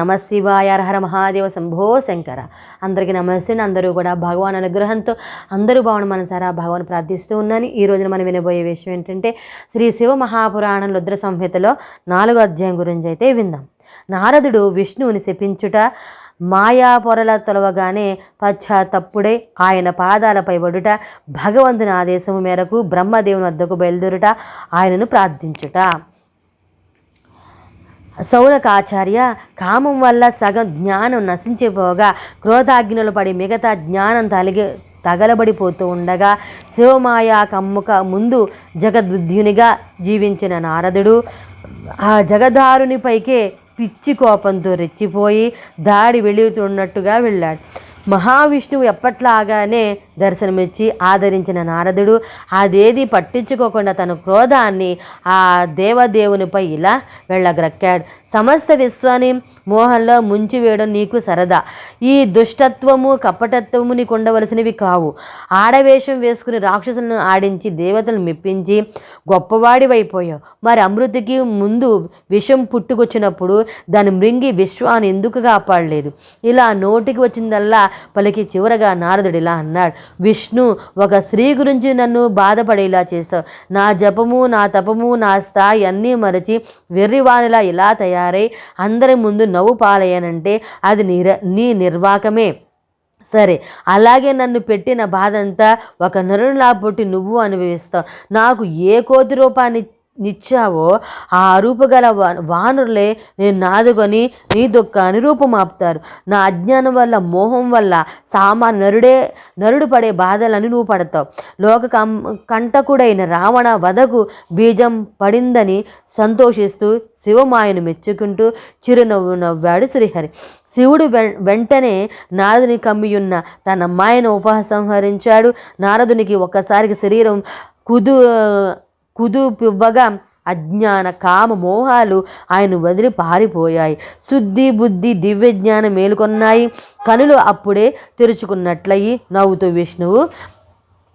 నమ శివాయ హర మహాదేవ శంభో శంకర. అందరికీ నమస్తే అందరూ కూడా భగవాన్ అనుగ్రహంతో అందరూ భావన మనసారా భగవాన్ ప్రార్థిస్తూ ఉన్నాను. ఈ రోజున మనం వినబోయే విషయం ఏంటంటే శ్రీ శివ మహాపురాణం రుద్ర సంహితలో నాలుగో అధ్యాయం గురించి అయితే విందాం. నారదుడు విష్ణువుని శపించుట మాయా పొరల తొలవగానే పశ్చాత్తప్పుడే ఆయన పాదాలపై పడుట భగవంతుని ఆదేశము మేరకు బ్రహ్మదేవుని వద్దకు బయలుదేరుట ఆయనను ప్రార్థించుట. సౌనకాచార్య కామం వల్ల సగం జ్ఞానం నశించిపోగా క్రోధాగ్నులు పడి మిగతా జ్ఞానం తలిగి తగలబడిపోతూ ఉండగా శివమాయ కమ్ముక ముందు జగద్విద్యునిగా జీవించిన నారదుడు ఆ జగదారునిపైకే పిచ్చి కోపంతో రెచ్చిపోయి దాడి వెళుతున్నట్టుగా వెళ్ళాడు. మహావిష్ణువు ఎప్పట్లాగానే దర్శనమిచ్చి ఆదరించిన నారదుడు అదేది పట్టించుకోకుండా తన క్రోధాన్ని ఆ దేవదేవునిపై ఇలా వెళ్ళగ్రక్కాడు. సమస్త విశ్వాన్ని మోహంలో ముంచివేయడం నీకు సరదా. ఈ దుష్టత్వము కపటత్వము నీకు ఉండవలసినవి కావు. ఆడవేషం వేసుకుని రాక్షసులను ఆడించి దేవతలను మెప్పించి గొప్పవాడివైపోయావు. మరి అమృతికి ముందు విషం పుట్టుకొచ్చినప్పుడు దాని మృంగి విశ్వాన్ని ఎందుకు కాపాడలేదు? ఇలా నోటికి వచ్చిందల్లా పలికి చివరగా నారదుడు ఇలా అన్నాడు. విష్ణు ఒక స్త్రీ గురించి నన్ను బాధపడేలా చేశావు. నా జపము నా తపము నా స్థాయి అన్నీ మరచి వెర్రివానిలా ఇలా తయారై అందరి ముందు నవ్వు పాలయ్యానంటే అది నిర నీ నిర్వాకమే. సరే అలాగే నన్ను పెట్టిన బాధంతా ఒక నరునిలా పుట్టి నువ్వు అనుభవిస్తావు. నాకు ఏ కోతి రూపాన్ని నిచ్చావో ఆ రూపగల వా- వానరులే నేను నాదుకొని నీ దుఃఖాన్ని రూపమాపుతారు నా అజ్ఞానం వల్ల మోహం వల్ల సామాన్య నరుడే నరుడు పడే బాధలని నువ్వు పడతావు. లోక కం కంటకుడైన రావణ వధకు బీజం పడిందని సంతోషిస్తూ శివమాయను మెచ్చుకుంటూ చిరునవ్వు నవ్వాడు శ్రీహరి. శివుడు వెంటనే నారదుని కమ్మియున్న తన మాయను ఉపసంహరించాడు. నారదునికి ఒక్కసారికి శరీరం కుదు కుదుపివ్వగా అజ్ఞాన కామ మోహాలు ఆయన వదిలి పారిపోయాయి. శుద్ధి బుద్ధి దివ్య జ్ఞానం మేలుకొన్నాయి. కనులు అప్పుడే తెరుచుకున్నట్లయి నవ్వుతూ విష్ణువు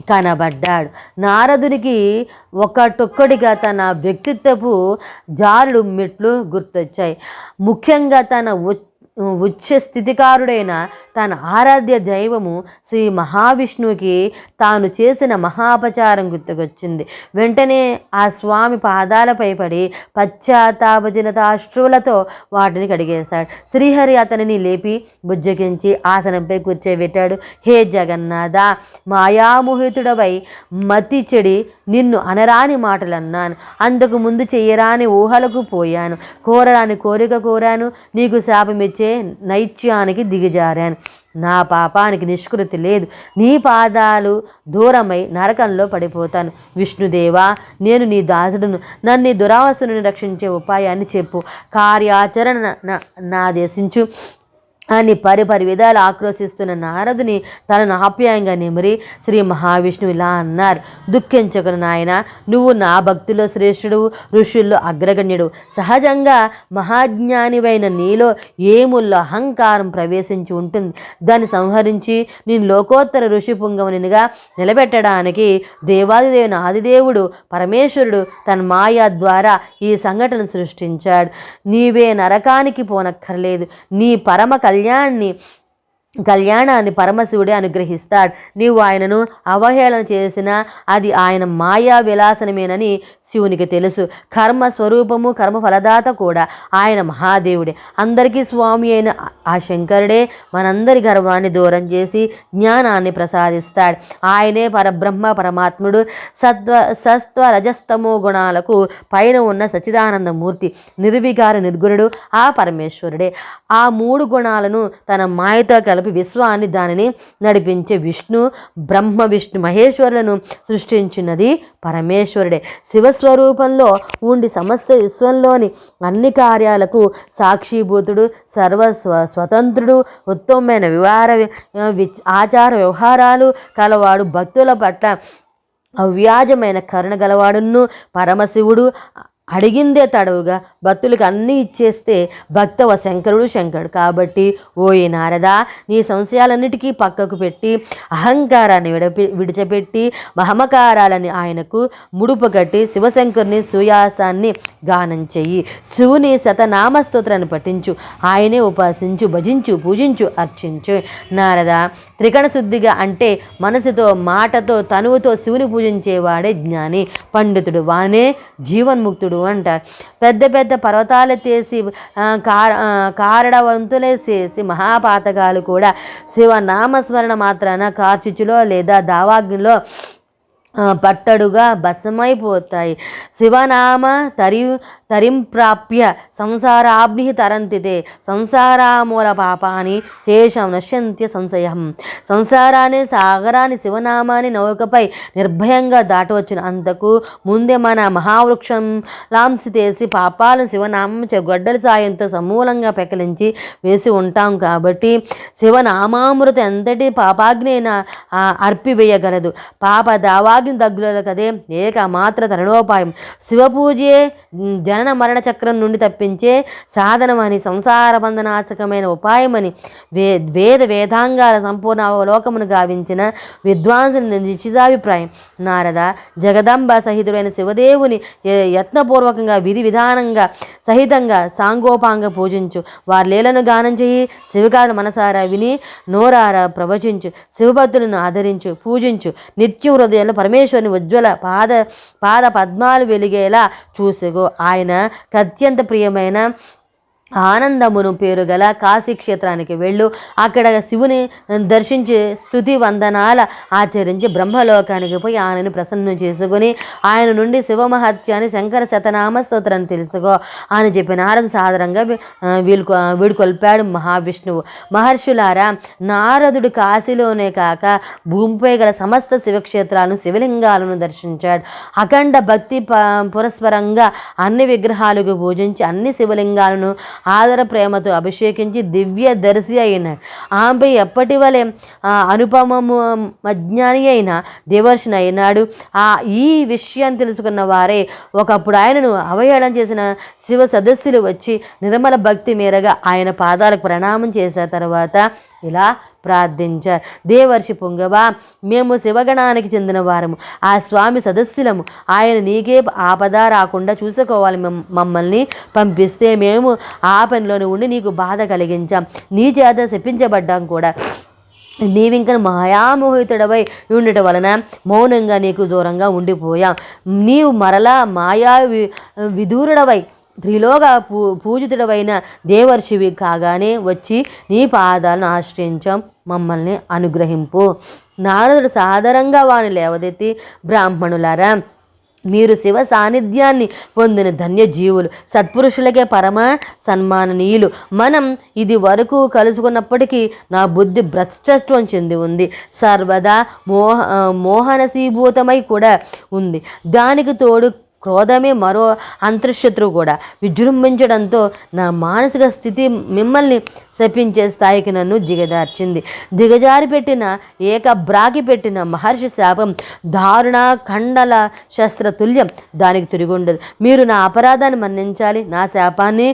కనబడ్డాడు. నారదునికి ఒకటొక్కడిగా తన వ్యక్తిత్వపు జారుడు మెట్లు గుర్తొచ్చాయి. ముఖ్యంగా తన ఉ- ఉచ్చ స్థితికారుడైన తన ఆరాధ్య దైవము శ్రీ మహావిష్ణువుకి తాను చేసిన మహాపచారం గుర్తుకొచ్చింది. వెంటనే ఆ స్వామి పాదాలపై పడి పశ్చాత్తాపజనతాశ్రువులతో వాటిని కడిగేశాడు. శ్రీహరి అతనిని లేపి బుజ్జగించి ఆసనంపై కూర్చోబెట్టాడు. హే జగన్నాథ మాయామోహితుడవై మతి చెడి నిన్ను అనరాని మాటలు అన్నాను అందుకు ముందు చెయ్యరాని ఊహలకు పోయాను. కోరరాని కోరిక కోరాను. నీకు శాపమిచ్చే నైత్యానికి దిగజారాను. నా పాపానికి నిష్కృతి లేదు. నీ పాదాలు దూరమై నరకంలో పడిపోతాను. విష్ణుదేవా నేను నీ దాసుడును. నన్ను దురావసును రక్షించే ఉపాయాన్ని చెప్పు. కార్యాచరణ నా- నాదేశించు. అని పరిపరి విధాలు ఆక్రోశిస్తున్న నారదుని తనను ఆప్యాయంగా నిమిరి శ్రీ మహావిష్ణువు ఇలా అన్నారు. దుఃఖించకును నాయన నువ్వు నా భక్తిలో శ్రేష్ఠుడు ఋషుల్లో అగ్రగణ్యుడు. సహజంగా మహాజ్ఞానివైన నీలో ఏముల్లో అహంకారం ప్రవేశించి ఉంటుంది. దాన్ని సంహరించి నేను లోకోత్తర ఋషి పుంగవునిగా నిలబెట్టడానికి దేవాదిదేవుని ఆదిదేవుడు పరమేశ్వరుడు తన మాయా ద్వారా ఈ సంఘటన సృష్టించాడు. నీవే నరకానికి పోనక్కర్లేదు. నీ పరమ Galliani కళ్యాణాన్ని పరమశివుడే అనుగ్రహిస్తాడు. నీవు ఆయనను అవహేళన చేసినా అది ఆయన మాయా విలాసనమేనని శివునికి తెలుసు. కర్మ స్వరూపము కర్మ ఫలదాత కూడా ఆయన మహాదేవుడే. అందరికీ స్వామి అయిన ఆ శంకరుడే మనందరి గర్వాన్ని దూరం చేసి జ్ఞానాన్ని ప్రసాదిస్తాడు. ఆయనే పరబ్రహ్మ పరమాత్ముడు సత్వ సత్వ రజస్తమో గుణాలకు పైన ఉన్న సచిదానందమూర్తి నిర్వికార నిర్గుణుడు ఆ పరమేశ్వరుడే. ఆ మూడు గుణాలను తన మాయతో కలిపి విశ్వాన్ని దానిని నడిపించే విష్ణు బ్రహ్మ విష్ణు మహేశ్వరులను సృష్టించినది పరమేశ్వరుడే. శివస్వరూపంలో ఉండి సమస్త విశ్వంలోని అన్ని కార్యాలకు సాక్షిభూతుడు సర్వ స్వ స్వతంత్రుడు ఉత్తమమైన వివార వి- ఆచార వ్యవహారాలు కలవాడు భక్తుల పట్ల అవ్యాజమైన కరుణ గలవాడును పరమశివుడు. అడిగిందే తడవుగా భక్తులకు అన్నీ ఇచ్చేస్తే భక్తవ శంకరుడు శంకరుడు. కాబట్టి ఓయి నారదా నీ సంశయాలన్నిటికీ పక్కకు పెట్టి అహంకారాన్ని విడపి విడిచిపెట్టి మహమకారాలని ఆయనకు ముడుపు కట్టి శివశంకరుని సుయాసాన్ని గానం చెయ్యి. శివుని శతనామస్తోత్రాన్ని పఠించు. ఆయనే ఉపాసించు భజించు పూజించు అర్చించు. నారద త్రికణ శుద్ధిగా అంటే మనసుతో మాటతో తనువుతో శివుని పూజించేవాడే జ్ఞాని. పండితుడు వానే జీవన్ముక్తుడు అంటారు. పెద్ద పెద్ద పర్వతాలు తీసి కారడ వంతులేసేసి కారడవంతులే చేసి మహాపాతకాలు కూడా శివనామస్మరణ మాత్రాన కార్చిచ్చులో లేదా దావాగ్నిలో పట్టడుగా భస్మైపోతాయి శివనామ తరి తరింప్రాప్య సంసారాబ్ని తరంతితే సంసారామూల పాపాని శేషం నశ్యంత్య సంశయం సంసారాన్ని సాగరాన్ని శివనామాన్ని నౌకపై నిర్భయంగా దాటవచ్చును అంతకు ముందే మన మహావృక్షం లాంసితేసి పాపాలను శివనామం గొడ్డల సాయంతో సమూలంగా పెకలించి వేసి ఉంటాం కాబట్టి శివనామామృత ఎంతటి పాపాగ్నైనా అర్పివేయగలదు పాప దావాగ్ని దగ్గర కదే ఏక మాత్ర తరుణోపాయం శివపూజే జనన మరణ చక్రం నుండి తప్పించి సాధనమని సంసార బంధనాశకమైన ఉపాయమని వే వేద వేదాంగాల సంపూర్ణ అవలోకమును గావించిన విద్వాంసుని నిశ్చితాభిప్రాయం. నారద జగదంబ సహితుడైన శివదేవుని యత్నపూర్వకంగా విధి విధానంగా సహితంగా సాంగోపాంగ పూజించు. వారి లీలను గానం చేయి శివగాలు మనసారా విని నోరారా ప్రవచించు. శివభద్రులను ఆదరించు పూజించు. నిత్యం హృదయంలో పరమేశ్వరుని ఉజ్వల పాద పాద పద్మాలు వెలిగేలా చూసుకో ఆయన అత్యంత ప్రియమైన రకమైన ఆనందమును పేరు గల కాశీ క్షేత్రానికి వెళ్ళు. అక్కడ శివుని దర్శించి స్థుతి వందనాల ఆచరించి బ్రహ్మలోకానికి పోయి ఆయనను ప్రసన్నం చేసుకుని ఆయన నుండి శివమహత్యాన్ని శంకర శతనామ స్తోత్రాన్ని తెలుసుకో అని చెప్పి నారద సాధారణంగా వీళ్ళు వీడుకొల్పాడు మహావిష్ణువు. మహర్షులారా నారదుడు కాశీలోనే కాక భూమిపై గల సమస్త శివక్షేత్రాలను శివలింగాలను దర్శించాడు. అఖండ భక్తి ప పురస్పరంగా అన్ని విగ్రహాలకు పూజించి అన్ని శివలింగాలను ఆదర ప్రేమతో అభిషేకించి దివ్య దర్శి అయినాడు ఆమెపై ఎప్పటి వలె ఆ, అనుపమము అజ్ఞాని అయిన దేవర్షిని అయినాడు. ఆ ఈ విషయాన్ని తెలుసుకున్న వారే ఒకప్పుడు ఆయనను అవహేళన చేసిన శివ సదస్సులు వచ్చి నిర్మల భక్తి మేరగా ఆయన పాదాలకు ప్రణామం చేసిన తర్వాత ఇలా ప్రార్థించారు. దేవర్షి పొంగవా మేము శివగణానికి చెందిన వారము ఆ స్వామి సదస్సులము ఆయన నీకే ఆపద రాకుండా చూసుకోవాలి మమ్మల్ని. పంపిస్తే మేము ఆ పనిలోనే ఉండి నీకు బాధ కలిగించాం. నీ చేత శపించబడ్డాం కూడా. నీవింక మాయామోహితుడవై ఉండటం వలన మౌనంగా నీకు దూరంగా ఉండిపోయాం. నీవు మరలా మాయా వి త్రిలోగా పూ పూజితుడవైన దేవర్షివి కాగానే వచ్చి నీ పాదాలను ఆశ్రయించాం మమ్మల్ని అనుగ్రహింపు. నారదుడు సాదరంగా వాని లేవదెత్తి బ్రాహ్మణులారా మీరు శివ సాన్నిధ్యాన్ని పొందిన ధన్యజీవులు సత్పురుషులకే పరమ సన్మాననీయులు. మనం ఇది వరకు కలుసుకున్నప్పటికీ నా బుద్ధి భ్రష్టత్వం చెంది ఉంది. సర్వదా మోహ మోహనసీభూతమై కూడా ఉంది. దానికి తోడు క్రోధమే మరో అంతర్శత్రువు కూడా. విజృంభించడంతో నా మానసిక స్థితి మిమ్మల్ని శపించే స్థాయికి నన్ను దిగజార్చింది. దిగజారి పెట్టిన ఏక బ్రాకి పెట్టిన మహర్షి శాపం దారుణ ఖండల శస్త్రతుల్యం దానికి తిరిగి ఉండదు. మీరు నా అపరాధాన్ని మన్నించాలి. నా శాపాన్ని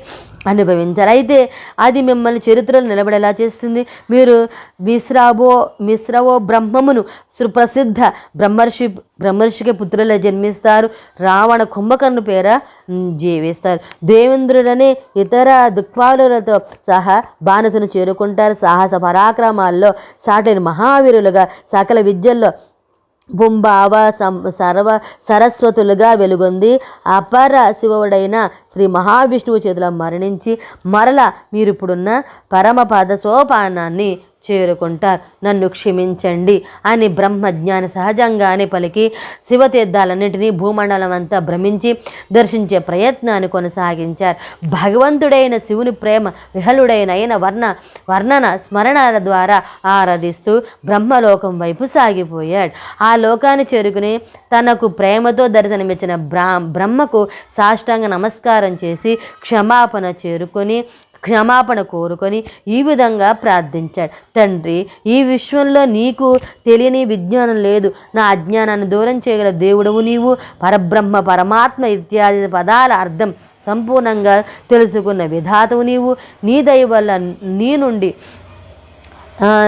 అనుభవించాలి. అయితే అది మిమ్మల్ని చరిత్రలో నిలబడేలా చేస్తుంది. మీరు విశ్రావో మిశ్రవో బ్రహ్మమును సుప్రసిద్ధ బ్రహ్మర్షి బ్రహ్మర్షికి పుత్రులే జన్మిస్తారు. రావణ కుంభకర్ణు పేర జీవిస్తారు. దేవేంద్రుడనే ఇతర దుఃఖాలులతో సహా బానసును చేరుకుంటారు. సాహస పరాక్రమాల్లో సాటిని మహావీరులుగా సకల విద్యల్లో భుంభావ సం సర్వ సరస్వతులుగా వెలుగొంది. అపర శివుడైన శ్రీ మహావిష్ణువు చేతిలో మరణించి మరల మీరు ఇప్పుడున్న పరమపద సోపానాన్ని చేరుకుంటారు. నన్ను క్షమించండి అని బ్రహ్మజ్ఞాని సహజంగానే పలికి శివతీర్థాలన్నింటినీ భూమండలం అంతా భ్రమించి దర్శించే ప్రయత్నాన్ని కొనసాగించారు. భగవంతుడైన శివుని ప్రేమ విహలుడైన అయిన వర్ణ వర్ణన స్మరణల ద్వారా ఆరాధిస్తూ బ్రహ్మలోకం వైపు సాగిపోయాడు. ఆ లోకాన్ని చేరుకుని తనకు ప్రేమతో దర్శనమిచ్చిన బ్రా బ్రహ్మకు సాష్టాంగ నమస్కారం చేసి క్షమాపణ చేరుకొని క్షమాపణ కోరుకొని ఈ విధంగా ప్రార్థించాడు. తండ్రి ఈ విశ్వంలో నీకు తెలియని విజ్ఞానం లేదు. నా అజ్ఞానాన్ని దూరం చేయగల దేవుడవు నీవు. పరబ్రహ్మ పరమాత్మ ఇత్యాది పదాల అర్థం సంపూర్ణంగా తెలుసుకున్న విధాతవు నీవు. నీ దయ వల్ల నీ నుండి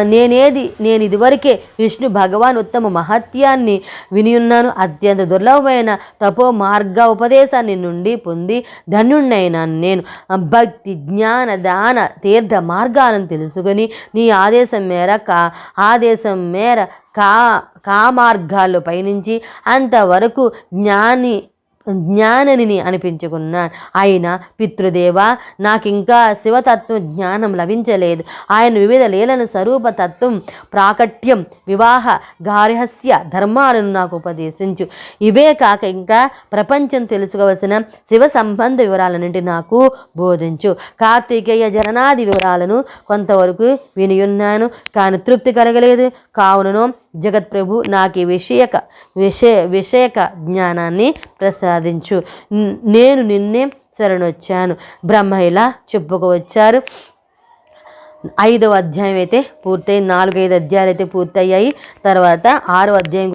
నేనేది నేను ఇదివరకే విష్ణు భగవాన్ ఉత్తమ మహత్యాన్ని వినియున్నాను. అత్యంత దుర్లభమైన తపో మార్గ ఉపదేశాన్ని నుండి పొంది ధన్యుణ్ణైనాను నేను. భక్తి జ్ఞాన దాన తీర్థ మార్గాలను తెలుసుకొని నీ ఆదేశం మేర కా ఆదేశం మేర కా కామార్గాల్లో పయనించి అంతవరకు జ్ఞాని జ్ఞాననిని అనిపించుకున్నాను. ఆయన పితృదేవ నాకింకా శివతత్వ జ్ఞానం లభించలేదు. ఆయన వివిధ లీలను స్వరూపతత్వం ప్రాకట్యం వివాహ గార్హస్య ధర్మాలను నాకు ఉపదేశించు. ఇవే కాక ఇంకా ప్రపంచం తెలుసుకోవలసిన శివ సంబంధ వివరాలన్నింటి నాకు బోధించు. కార్తికేయ జననాది వివరాలను కొంతవరకు వినియున్నాను కానీ తృప్తి కలగలేదు. కావునను జగత్ప్రభు నాకు ఈ విషయక విషయ విషయక జ్ఞానాన్ని ప్రసాదించు. నేను నిన్నే శరణొచ్చాను. బ్రహ్మ ఇలా చెప్పుకోవచ్చారు ఐదవ అధ్యాయం అయితే పూర్తయి నాలుగైదు అధ్యాయాలు అయితే పూర్తయ్యాయి. తర్వాత ఆరో అధ్యాయం